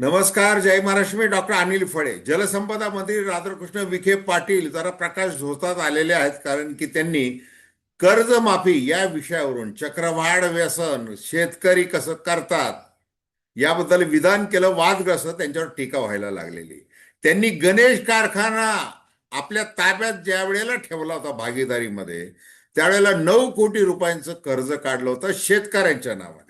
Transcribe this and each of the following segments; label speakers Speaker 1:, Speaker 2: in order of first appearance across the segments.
Speaker 1: नमस्कार जय महाराष्ट्र मी डॉक्टर अनिल फळे. जलसंपदा मंत्री राधाकृष्ण विखे पाटील जरा प्रकाश झोतात आलेले आहेत कारण की त्यांनी कर्जमाफी या विषयावरून चक्रवाढ व्यसन शेतकरी कसं करतात याबद्दल विधान केलं वादग्रस्त त्यांच्यावर टीका व्हायला लागलेली. त्यांनी गणेश कारखाना आपल्या ताब्यात ज्या वेळेला ठेवला होता भागीदारीमध्ये त्यावेळेला नऊ कोटी रुपयांचं कर्ज काढलं होतं शेतकऱ्यांच्या नावाने.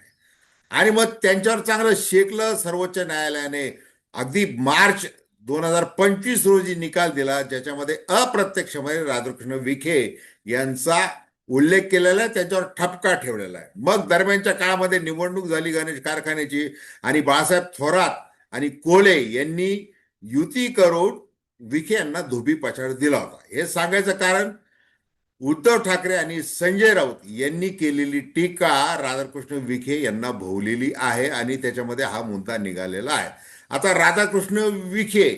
Speaker 1: आणि मग त्यांच्यावर चांगलं शेकलं सर्वोच्च न्यायालयाने. अगदी मार्च दोन हजार पंचवीस रोजी निकाल दिला ज्याच्यामध्ये अप्रत्यक्षपणे राधाकृष्ण विखे यांचा उल्लेख केलेला आहे त्याच्यावर ठपका ठेवलेला आहे. मग दरम्यानच्या काळामध्ये निवडणूक झाली गणेश कारखान्याची आणि बाळासाहेब थोरात आणि कोले यांनी युती करून विखे यांना धोबी पछाड दिला होता. हे सांगायचं कारण उद्धव ठाकरे आणि संजय राऊत यांनी केलेली टीका राधाकृष्ण विखे यांना भोवलेली आहे आणि त्याच्यामध्ये हा मुद्दा निघालेला आहे. आता राधाकृष्ण विखे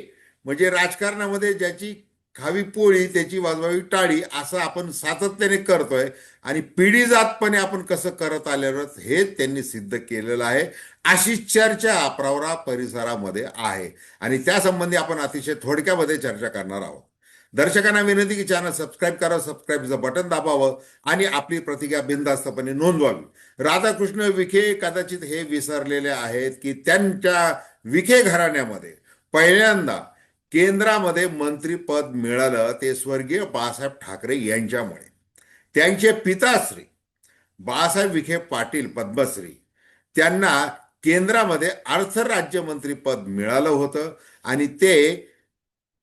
Speaker 1: म्हणजे राजकारणामध्ये ज्याची खावी पोळी त्याची वाजवावी टाळी असं आपण सातत्याने करतोय आणि पिढीजातपणे आपण कसं करत आलेलो हे त्यांनी सिद्ध केलेलं आहे. अशी चर्चा प्रवरा परिसरामध्ये आहे आणि त्यासंबंधी आपण अतिशय थोडक्यामध्ये चर्चा करणार आहोत. दर्शकांना विनंती की चॅनल सबस्क्राईब करा सबस्क्राईबचं बटन दाबावं आणि आपली प्रतिज्ञा बिनधास्तपणे नोंदवावी. राधाकृष्ण विखे कदाचित हे विसरलेले आहेत की त्यांच्या विखे घराण्यामध्ये पहिल्यांदा केंद्रामध्ये मंत्रीपद मिळालं ते स्वर्गीय बाळासाहेब ठाकरे यांच्यामुळे. त्यांचे पिताश्री बाळासाहेब विखे पाटील पद्मश्री त्यांना केंद्रामध्ये अर्थ राज्यमंत्रीपद मिळालं होतं आणि ते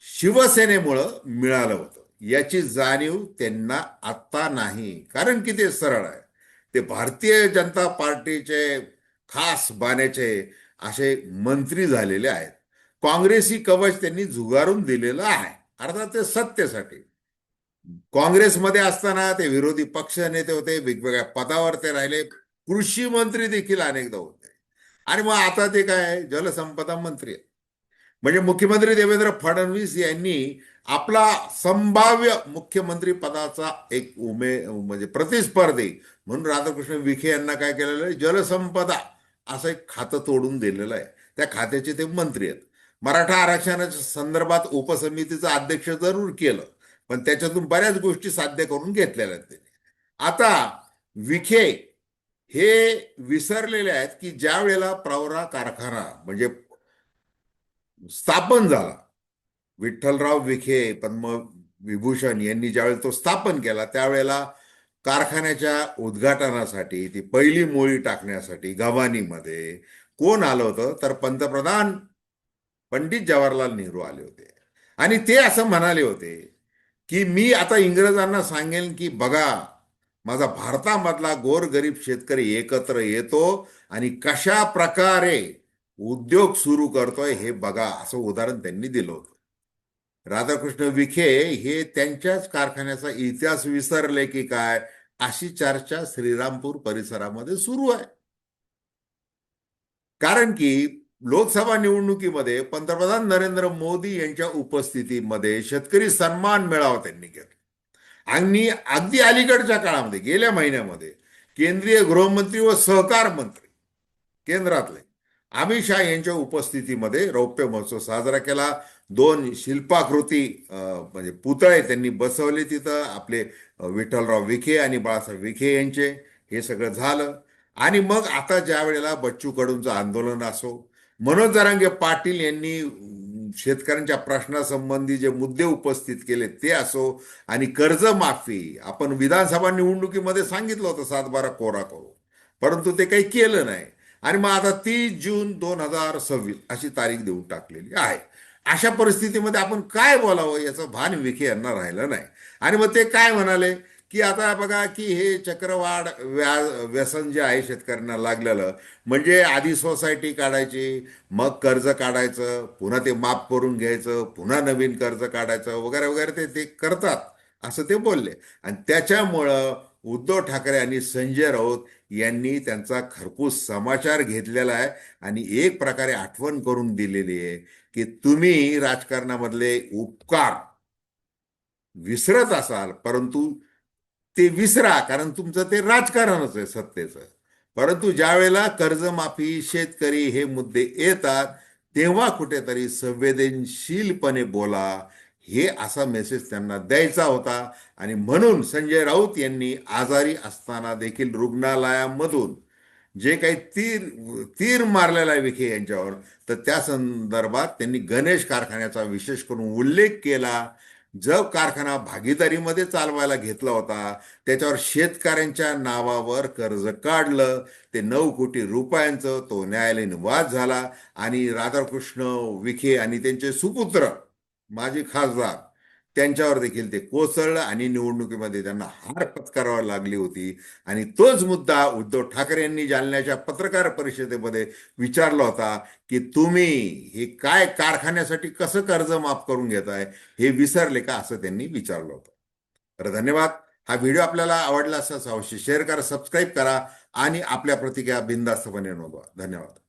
Speaker 1: शिवसेनेमुळं मिळालं होतं. याची जाणीव त्यांना आत्ता नाही. कारण की ते सरळ आहे. ते भारतीय जनता पार्टीचे खास बाण्याचे असे मंत्री झालेले आहेत. काँग्रेसी कवच त्यांनी झुगारून दिलेलं आहे. अर्थात ते सत्तेसाठी. काँग्रेसमध्ये असताना ते विरोधी पक्ष नेते होते वेगवेगळ्या पदावर ते राहिले. कृषी मंत्री देखील अनेकदा होते. आणि मग आता ते काय जलसंपदा मंत्री आहेत. म्हणजे मुख्यमंत्री देवेंद्र फडणवीस यांनी आपला संभाव्य मुख्यमंत्री पदाचा एक उमे म्हणजे प्रतिस्पर्धी म्हणून राधाकृष्ण विखे यांना काय केलेलं आहे? जलसंपदा असं एक खातं तोडून दिलेलं आहे. त्या खात्याचे ते मंत्री आहेत. मराठा आरक्षणाच्या संदर्भात उपसमितीचं अध्यक्ष जरूर केलं पण त्याच्यातून बऱ्याच गोष्टी साध्य करून घेतलेल्या आहेत त्यांनी. आता विखे हे विसरलेले आहेत की ज्या वेळेला प्रवरा कारखाना म्हणजे स्थापन झाला. विठ्ठलराव विखे पद्मविभूषण यांनी ज्यावेळेला तो स्थापन केला त्यावेळेला कारखान्याच्या उद्घाटनासाठी ती पहिली मोळी टाकण्यासाठी गव्हाणीमध्ये कोण आलं होतं? तर पंतप्रधान पंडित जवाहरलाल नेहरू आले होते. आणि ते असं म्हणाले होते की मी आता इंग्रजांना सांगेन की बघा माझा भारतामधला गोरगरीब शेतकरी एकत्र येतो आणि कशा प्रकारे उद्योग सुरू करतोय हे बघा असं उदाहरण त्यांनी दिलं होतं. राधाकृष्ण विखे हे त्यांच्याच कारखान्याचा इतिहास विसरले की काय? अशी चर्चा श्रीरामपूर परिसरामध्ये सुरू आहे. कारण की लोकसभा निवडणुकीमध्ये पंतप्रधान नरेंद्र मोदी यांच्या उपस्थितीमध्ये शेतकरी सन्मान मेळावा त्यांनी केला आणि अगदी अलीकडच्या काळामध्ये गेल्या महिन्यामध्ये केंद्रीय गृहमंत्री व सहकार मंत्री केंद्रातले अमित शहा यांच्या उपस्थितीमध्ये रौप्य महोत्सव साजरा केला. दोन शिल्पाकृती म्हणजे पुतळे त्यांनी बसवले तिथं. आपले विठ्ठलराव विखे आणि बाळासाहेब विखे यांचे. हे सगळं झालं. आणि मग आता ज्या वेळेला बच्चू कडूंचं आंदोलन असो मनोज जरांगे पाटील यांनी शेतकऱ्यांच्या प्रश्नासंबंधी जे मुद्दे उपस्थित केले ते असो आणि कर्जमाफी. आपण विधानसभा निवडणुकीमध्ये सांगितलं होतं सात बारा कोरा करू परंतु ते काही केलं नाही. आणि मग आता तीस जून दोन हजार सव्वीस अशी तारीख देऊन टाकलेली आहे. अशा परिस्थितीमध्ये आपण काय बोलावं याचं भान विखे यांना राहिलं नाही. आणि मग ते काय म्हणाले? की आता बघा की हे चक्रवाढ व्या व्यसन जे आहे शेतकऱ्यांना लागलेलं म्हणजे आधी सोसायटी काढायची मग कर्ज काढायचं पुन्हा ते माफ करून घ्यायचं पुन्हा नवीन कर्ज काढायचं वगैरे वगैरे ते ते करतात असं ते बोलले. आणि त्याच्यामुळं उद्धव ठाकरे आणि संजय राऊत यांनी त्यांचा खरपूस समाचार घेतलेला आहे आणि एक प्रकारे आठवण करून दिलेली आहे की तुम्ही राजकारणामधले उपकार विसरत असाल परंतु ते विसरा कारण तुमचं ते राजकारणच आहे सत्तेचं. परंतु ज्या वेळेला कर्जमाफी शेतकरी हे मुद्दे येतात तेव्हा कुठेतरी संवेदनशीलपणे बोला हे असा मेसेज त्यांना द्यायचा होता. आणि म्हणून संजय राऊत यांनी आजारी असताना देखील रुग्णालयामधून जे काही तीर तीर मारलेला आहे विखे यांच्यावर तर त्या संदर्भात त्यांनी गणेश कारखान्याचा विशेष करून उल्लेख केला. जो कारखाना भागीदारीमध्ये चालवायला घेतला होता त्याच्यावर शेतकऱ्यांच्या नावावर कर्ज काढलं. ते नऊ कोटी रुपयांचं तो न्यायालयीन वाद झाला. आणि राधाकृष्ण विखे आणि त्यांचे सुपुत्र माजी खासदार त्यांच्यावर देखील ते कोसळलं आणि निवडणुकीमध्ये त्यांना हार पत्करावी लागली होती. आणि तोच मुद्दा उद्धव ठाकरे यांनी जालन्याच्या पत्रकार परिषदेमध्ये विचारला होता की तुम्ही हे काय कारखान्यासाठी कसं कर्ज माफ करून घेताय? हे विसरले का? असं त्यांनी विचारलं होतं. तर धन्यवाद. हा व्हिडिओ आपल्याला आवडला असं अवश्य शेअर करा सबस्क्राईब करा आणि आपल्या प्रतिक्रिया बिनधास्तपणे नोंदवा. धन्यवाद.